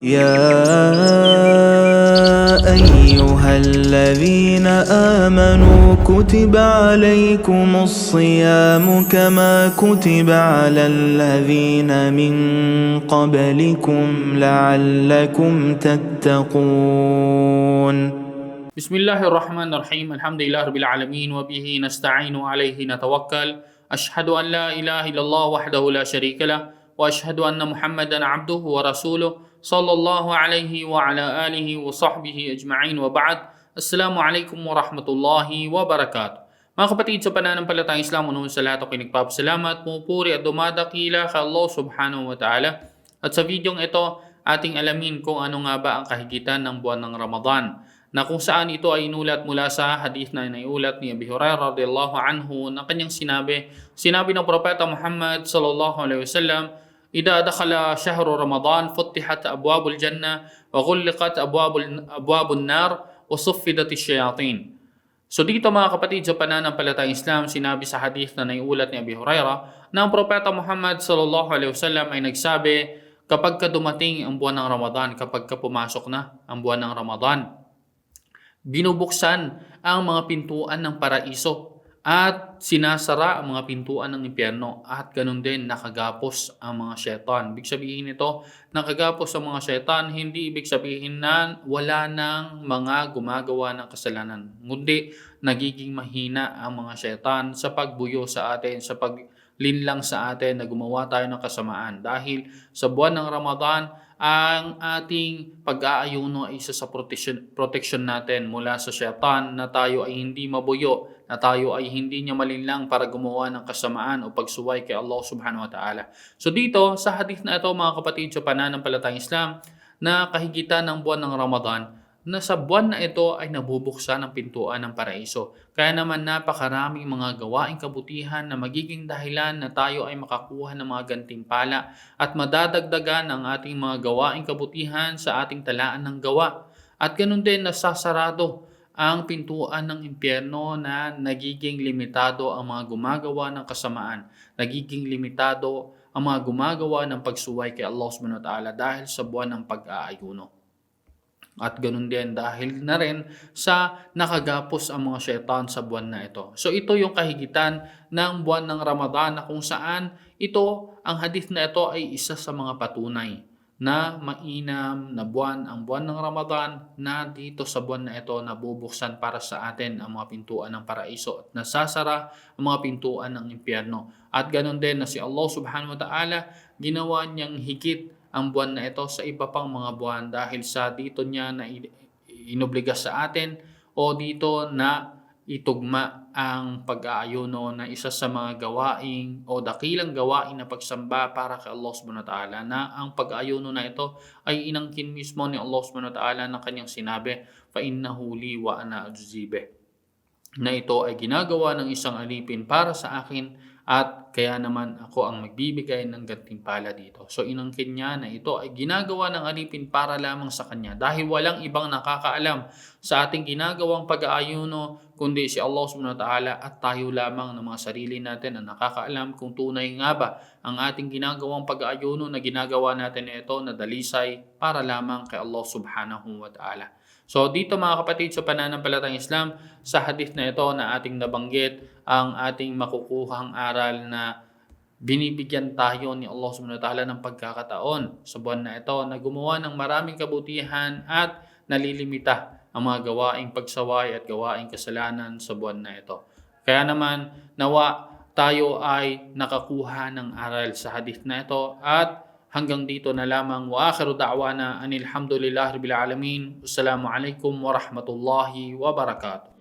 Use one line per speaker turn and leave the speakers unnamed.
يا أيها الذين آمنوا كتب عليكم الصيام كما كتب على الذين من قبلكم لعلكم تتقون.
بسم الله الرحمن الرحيم. الحمد لله رب العالمين وبه نستعين عليه نتوكل. أشهد أن لا إله إلا الله وحده لا شريك له وأشهد أن محمدا عبده ورسوله. sallallahu alaihi wa ala alihi wa sahbihi ajma'in wa ba'd. Assalamu alaikum wa rahmatullahi wa barakatuh. Mga kapatid sa pananampalatang Islam, unuhin sa lahat ako'y nagpapasalamat, pumupuri at dumadakila kay Allah subhanahu wa ta'ala. At sa videong ito, ating alamin kung ano nga ba ang kahigitan ng buwan ng Ramadan na kung saan ito ay inulat mula sa hadith na inaiulat ni Abi Hurairah radhiyallahu anhu na kanyang sinabi, sinabi ng propeta Muhammad sallallahu alaihi wasallam, إذا دخل شهر رمضان فتحت أبواب الجنة وغلقت أبواب أبواب النار وصفدت الشياطين. So dito mga kapatid sa pananampalatayang Islam, sinabi sa hadith na naiulat ni Abi Huraira na ang propeta Muhammad sallallahu alaihi wasallam ay nagsabi kapag ka dumating ang buwan ng Ramadan, kapag ka pumasok na ang buwan ng Ramadan, binubuksan ang mga pintuan ng paraiso at sinasara ang mga pintuan ng impyerno at ganun din nakagapos ang mga syaitan. Ibig sabihin nito, nakagapos ang mga syaitan, hindi ibig sabihin na wala nang mga gumagawa ng kasalanan. Ngundi, nagiging mahina ang mga syaitan sa pagbuyo sa atin, sa paglinlang sa atin na gumawa tayo ng kasamaan. Dahil sa buwan ng Ramadan, ang ating pag-aayuno ay isa sa protection, protection natin mula sa syaitan na tayo ay hindi mabuyo, na tayo ay hindi niya malinlang para gumawa ng kasamaan o pagsuway kay Allah subhanahu wa ta'ala. So dito, sa hadith na ito mga kapatid sa pananampalatayang Islam, na kahigitan ng buwan ng Ramadan, na sa buwan na ito ay nabubuksan ang pintuan ng paraiso. Kaya naman napakaraming mga gawaing kabutihan na magiging dahilan na tayo ay makakuha ng mga gantimpala at madadagdagan ang ating mga gawaing kabutihan sa ating talaan ng gawa. At ganun din nasasarado ang pintuan ng impyerno na nagiging limitado ang mga gumagawa ng kasamaan. Nagiging limitado ang mga gumagawa ng pagsuway kay Allah subhanahu wa ta'ala dahil sa buwan ng pag-aayuno. At ganun din dahil na rin sa nakagapos ang mga syaitan sa buwan na ito. So ito yung kahigitan ng buwan ng Ramadan na kung saan ito, ang hadith na ito ay isa sa mga patunay na mainam na buwan ang buwan ng Ramadan na dito sa buwan na ito nabubuksan para sa atin ang mga pintuan ng paraiso at nasasara ang mga pintuan ng impyerno. At ganun din na si Allah subhanahu wa ta'ala ginawa niyang higit ang buwan na ito sa iba pang mga buwan dahil sa dito niya na inobliga sa atin o dito na itugma ang pag-aayuno na isa sa mga gawaing o dakilang gawain na pagsamba para kay Allah subhanahu ta'ala na ang pag-aayuno na ito ay inangkin mismo ni Allah subhanahu ta'ala na kanyang sinabi fa innahu li wa na ito ay ginagawa ng isang alipin para sa akin at kaya naman ako ang magbibigay ng gantimpala dito. So inangkin niya na ito ay ginagawa ng alipin para lamang sa kanya dahil walang ibang nakakaalam sa ating ginagawang pag-aayuno kundi si Allah subhanahu wa ta'ala at tayo lamang ng mga sarili natin ang nakakaalam kung tunay nga ba ang ating ginagawang pag-aayuno na ginagawa natin ito na dalisay para lamang kay Allah subhanahu wa ta'ala. So dito mga kapatid sa pananampalatang Islam, sa hadith na ito na ating nabanggit, ang ating makukuhang aral na binibigyan tayo ni Allah subhanahu wa ta'ala ng pagkakataon sa buwan na ito na gumawa ng maraming kabutihan at nalilimita ang mga gawaing pagsaway at gawaing kasalanan sa buwan na ito. Kaya naman nawa tayo ay nakakuha ng aral sa hadith na ito at hanggang dito na lamang wa akhiru da'wana anil hamdulillah rabbil alamin. Wassalamu alaikum warahmatullahi wabarakatuh.